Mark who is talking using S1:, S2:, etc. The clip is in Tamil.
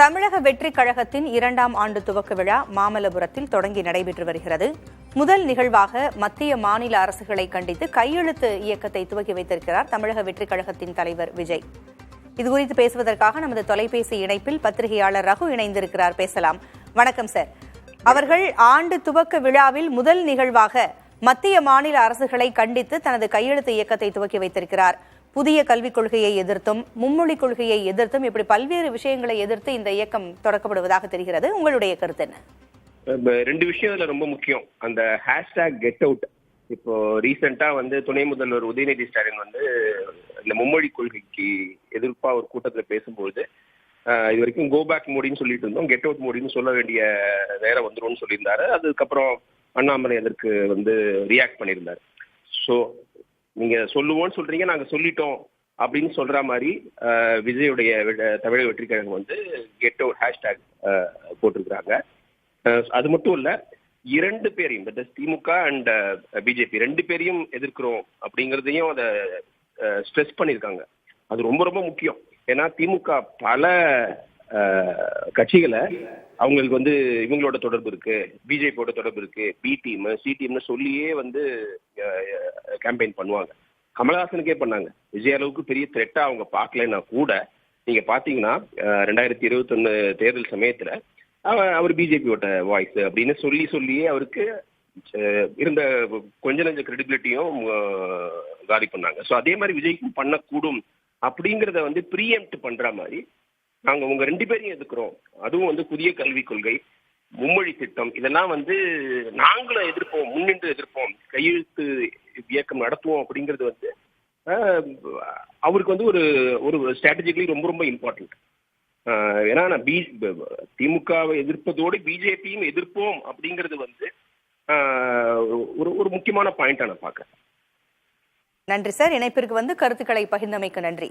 S1: தமிழக வெற்றி கழகத்தின் இரண்டாம் ஆண்டு துவக்க விழா மாமல்லபுரத்தில் தொடங்கி நடைபெற்று வருகிறது. முதல் நிகழ்வாக மத்திய மாநில அரசுகளை கண்டித்து கையெழுத்து இயக்கத்தை துவக்கி வைத்திருக்கிறார் தமிழக வெற்றி கழகத்தின் தலைவர் விஜய். இதுகுறித்து பேசுவதற்காக நமது தொலைபேசி இணைப்பில் பத்திரிகையாளர் ரகு இணைந்திருக்கிறார். பேசலாம். வணக்கம் சார். அவர்கள் ஆண்டு துவக்க விழாவில் முதல் நிகழ்வாக மத்திய மாநில அரசுகளை கண்டித்து தனது கையெழுத்து இயக்கத்தை துவக்கி வைத்திருக்கிறார். புதிய கல்விக் கொள்கையை எதிர்த்தும் மும்மொழி கொள்கையை எதிர்த்தும் இப்படி பல்வேறு விஷயங்களை எதிர்த்து இந்த இயக்கம் தொடக்கப்படுவதாக தெரிகிறது. உங்களுடைய கருத்து என்ன?
S2: ரெண்டு விஷயம் இதுல ரொம்ப முக்கியம். அந்த ஹேஷ்டேக் கெட் அவுட் இப்போ ரீசெண்டா வந்து துணை முதல்வர் உதயநிதி ஸ்டாலின் வந்து இந்த மும்மொழி கொள்கைக்கு எதிர்ப்பா ஒரு கூட்டத்துல பேசும்போது இது வரைக்கும் கோ பேக் மோடின்னு சொல்லிட்டு இருந்தோம். கெட் அவுட் மோடின்னு சொல்ல வேண்டிய நேரம் வந்துரும்னு சொல்லியிருந்தாரு. அதுக்கப்புறம் அண்ணாமலை அதற்கு வந்து ரியாக்ட் பண்ணியிருந்தாரு. ஸோ நீங்க சொல்லுவோம்னு சொல்றீங்க நாங்க சொல்லிட்டோம் அப்படின்னு சொல்ற மாதிரி ஆஹ், விஜயுடைய தமிழக வெற்றி கழகம் வந்து கெட் அவுட் ஹேஷ்டேக் போட்டிருக்கிறாங்க. அது மட்டும் இல்ல இரண்டு பேரையும் திமுக அண்ட் பிஜேபி ரெண்டு பேரையும் எதிர்க்கிறோம் அப்படிங்கறதையும் அதை ஸ்ட்ரெஸ் பண்ணியிருக்காங்க. அது ரொம்ப ரொம்ப முக்கியம். ஏன்னா திமுக பல கட்சிகளை அவங்களுக்கு வந்து இவங்களோட தொடர்பு இருக்கு பிஜேபியோட தொடர்பு இருக்கு பி டீம் சி டீம்னு சொல்லியே வந்து கேம்பெயின் பண்ணுவாங்க. கமலஹாசனுக்கே பண்ணாங்க. விஜய் அளவுக்கு பெரிய த்ரெட்டா அவங்க பார்க்கலன்னா கூட நீங்க பாத்தீங்கன்னா ரெண்டாயிரத்தி ரெண்டாயிரத்தி இருபத்தொன்னு தேர்தல் சமயத்துல அவர் பிஜேபியோட வாய்ஸ் அப்படின்னு சொல்லி சொல்லியே அவருக்கு இருந்த கொஞ்ச நஞ்ச கிரெடிபிலிட்டியும் காலி பண்ணாங்க. ஸோ அதே மாதிரி விஜய்க்கும் பண்ணக்கூடும் அப்படிங்கிறத வந்து ப்ரீஎம்ட் பண்ற மாதிரி நாங்க உங்க ரெண்டு பேரையும் எதிர்க்கிறோம். அதுவும் வந்து புதிய கல்விக் கொள்கை மும்மொழி திட்டம் இதெல்லாம் வந்து நாங்களும் எதிர்ப்போம் முன்னின்று எதிர்ப்போம். கையெழுத்து இயக்கம் நடத்துவோம் அப்படிங்கிறது வந்து அவருக்கு வந்து ஒரு ஒரு ஸ்ட்ராட்டஜிக்கலி ரொம்ப ரொம்ப இம்பார்ட்டன்ட் ஏன்னா நான் பி திமுகவை எதிர்ப்பதோடு பிஜேபியும் எதிர்ப்போம் அப்படிங்கிறது வந்து ஆஹ், ஒரு ஒரு முக்கியமான பாயிண்டா நான் பார்க்குறேன்.
S1: நன்றி சார். இணைப்பிற்கு வந்து கருத்துக்களை பகிர்ந்தமைக்கு நன்றி.